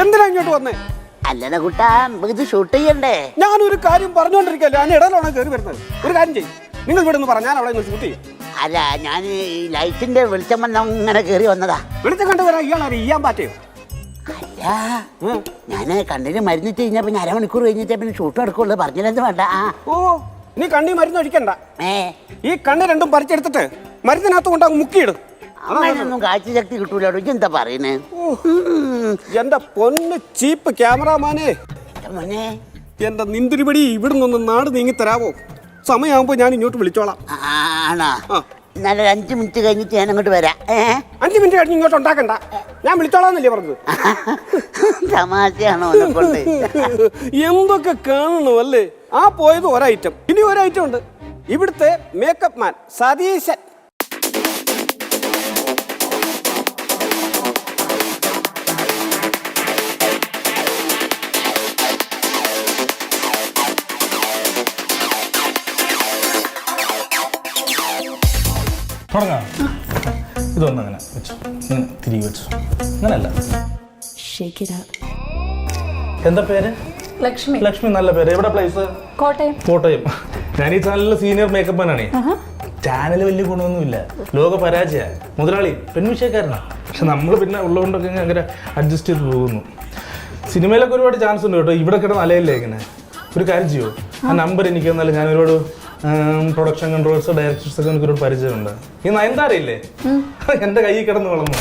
എന്തിനാ ഇങ്ങോട്ട് വന്നേ? അല്ലട കുട്ടാ നമുക്ക് ഇത് ഷൂട്ട് ചെയ്യണ്ടേ? ഒരു കാര്യം പറഞ്ഞോണ്ടിരിക്കല്ലോ? ഞാൻ ഇടയിലാണ് കയറി വരുന്നത്? ഒരു കാര്യം ചെയ്യും. നിങ്ങൾ ഇവിടെ നിന്ന് പറഞ്ഞാൽ ഞാൻ അവിടെ നിന്ന് ഷൂട്ട് ചെയ്യും. അല്ല ഞാൻ ഈ ലൈറ്റിന്റെ വെളിച്ചം വന്ന ഇങ്ങനെ കയറി വന്നതാ. വെളിച്ചം കണ്ടുവരാൻ ഇയാളെ ചെയ്യാൻ പറ്റയോ? അല്ല ഞാൻ കണ്ണിന് മരുന്നിട്ട് കഴിഞ്ഞാ പിന്നെ അരമണിക്കൂർ കഴിഞ്ഞിട്ട് പിന്നെ ഷൂട്ട് എടുക്കുള്ളൂ പറഞ്ഞില്ലെന്ന് വേണ്ട. ആ. ഓ നീ കണ്ണി മരുന്ന് ഒഴിക്കണ്ട. ഏ? ഈ കണ്ണ് രണ്ടും പറിച്ചെടുത്തിട്ട് മരുന്നിനകത്ത് കൊണ്ട് അങ്ങ് മുക്കിയിടും അങ്ങനെയൊന്നും കാഴ്ച ശക്തി കിട്ടൂലോ എന്താ പറയുന്നേ? എന്റെ പൊന്ന് ചീപ്പ് ക്യാമറാമാനെ. മോനെ. എന്റെ നിന്തിരിപടി ഇവിടെ നിന്ന് നാട് നീങ്ങി തരാവോ? സമയമാകുമ്പോ ഞാൻ ഇങ്ങോട്ട് വിളിച്ചോളാം. ആണോ? ആ. എന്നാലും ഒരു അഞ്ച് മിനിറ്റ് കഴിഞ്ഞിട്ട് ഞാൻ അങ്ങോട്ട് വരാം. ഏ? അഞ്ച് മിനിറ്റ് കഴിഞ്ഞ് ഇങ്ങോട്ട് ഉണ്ടാക്കണ്ട. ഞാൻ വിളിച്ചോളാന്നല്ലേ പറഞ്ഞത്. തമാശയാണോ എന്നെ കൊണ്ട്? എന്തൊക്കെ കാണണം അല്ലേ ആ പോയത് ഒരൈറ്റം. ഇനി ഒരൈറ്റം ഉണ്ട്. ഇവിടുത്തെ മേക്കപ്പ് മാൻ സതീശൻ. തുടങ്ങാം. ഇതൊന്നും അങ്ങനെ വെച്ചു. ഇങ്ങനെ തിരികെ വെച്ചു. അങ്ങനല്ല Shake it up. എന്താ പേര്? ലക്ഷ്മി. ലക്ഷ്മി നല്ല പേര്. എവിടെ പ്ലേസ് കോട്ടയം. കോട്ടയം. ഞാൻ ഈ ചാനലിലെ സീനിയർ മേക്കപ്പ് മാനാണേ ചാനൽ വലിയ ഗുണമൊന്നുമില്ല. ലോക പരാജയ. മുതലാളി പെൺവിഷയക്കാരനാ. പക്ഷെ നമ്മൾ പിന്നെ ഉള്ളതുകൊണ്ടൊക്കെ ഭയങ്കര അങ്ങനെ അഡ്ജസ്റ്റ് ചെയ്ത് പോകുന്നു. സിനിമയിലൊക്കെ ഒരുപാട് ചാൻസ് ഉണ്ട് കേട്ടോ. ഇവിടെ കിടന്ന് അലയല്ലേ ഇങ്ങനെ. ഒരു കാര്യം ചെയ്യോ? ആ നമ്പർ എനിക്ക് തന്നാലും ഞാൻ ഒരുപാട് പ്രൊഡക്ഷൻ കൺട്രോൾസ് ഡയറക്ടേഴ്സ് ഒക്കെ എനിക്കൊരു പരിചയമുണ്ട്. ഈ നയൻതാരയില്ലേ? എന്റെ കയ്യിൽ കിടന്ന് വളർന്നു.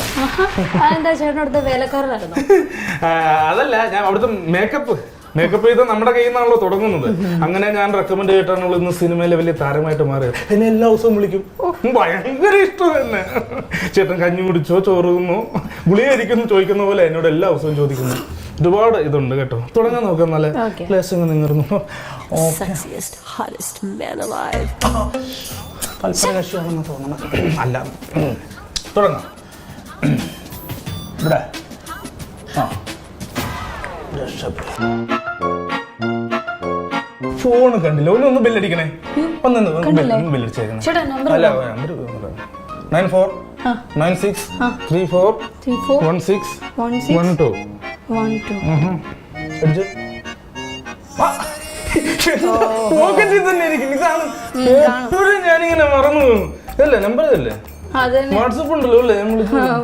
അതല്ല ഞാൻ അവിടുത്തെ മേക്കപ്പ് മേക്കപ്പ് ചെയ്ത് നമ്മുടെ കയ്യിൽ നിന്നാണല്ലോ തുടങ്ങുന്നത്. അങ്ങനെ ഞാൻ റെക്കമെൻഡ് ചെയ്തിട്ടാണല്ലോ ഇന്ന് സിനിമയിലെ വലിയ താരമായിട്ട് മാറിയത്. എന്നെ എല്ലാ ദിവസവും വിളിക്കും. ഭയങ്കര ഇഷ്ടം തന്നെ ചേട്ടൻ കഞ്ഞി കുടിച്ചോ ചോറുന്നോ ഗുളിക ഇരിക്കുന്നു ചോദിക്കുന്ന പോലെ എന്നോട് എല്ലാ ദിവസവും ചോദിക്കുന്നു. ഒരുപാട് ഇതുണ്ട് കേട്ടോ. തുടങ്ങാൻ നോക്കാം നല്ല. തൽപരകക്ഷിയാണെന്ന് തോന്നണം. അല്ല. തുടങ്ങാം. ഇവിടെ. ആ. ഫോൺ കണ്ടില്ല. ഒന്ന് ഒന്ന് ബില്ലടിക്കണേ. ഒന്ന് ബില്ലടിച്ചേക്കണേ. അല്ല number nine four nine six three four one six. One two. One two അടിച്ചു പോക്കറ്റിൽ തന്നെ ഇരിക്കും ഇതാണ് എപ്പോഴും ഞാനിങ്ങനെ മറന്നു പോകും. ഇതല്ലേ നമ്പർ ഇതല്ലേ? വാട്സപ്പ് ഉണ്ടല്ലോ അല്ലേ?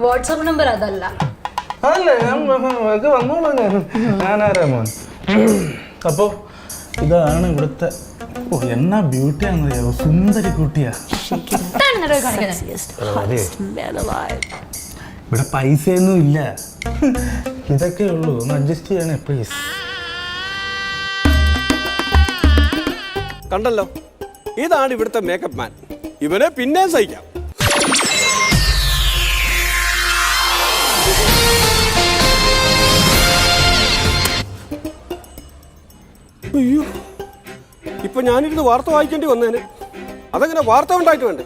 വാട്സപ്പ് നമ്പർ അതല്ല. അതല്ലേ ഞാൻ വന്നോളാം ഞാൻ. ഞാനാരാ മോൻ അപ്പോ ഇതാണ് ഇവിടുത്തെ ഓ എന്നാ ബ്യൂട്ടിയാണെന്നറിയാവോ സുന്ദരി കുട്ടിയാ. ഇവിടെ പൈസയൊന്നും ഇല്ല. ഇതൊക്കെ ഉള്ളൂ. ഒന്ന് അഡ്ജസ്റ്റ് ചെയ്യണേ പ്ലീസ് കണ്ടല്ലോ? ഇതാണ് ഇവിടുത്തെ മേക്കപ്പ് മാൻ ഇവനെ പിന്നെ സഹിക്കാം. അയ്യോ. ഇപ്പൊ ഞാനിരുന്ന് വാർത്ത വായിക്കേണ്ടി വന്നേനെ. അതങ്ങനെ വാർത്ത ഉണ്ടായിട്ട് വേണ്ടേ?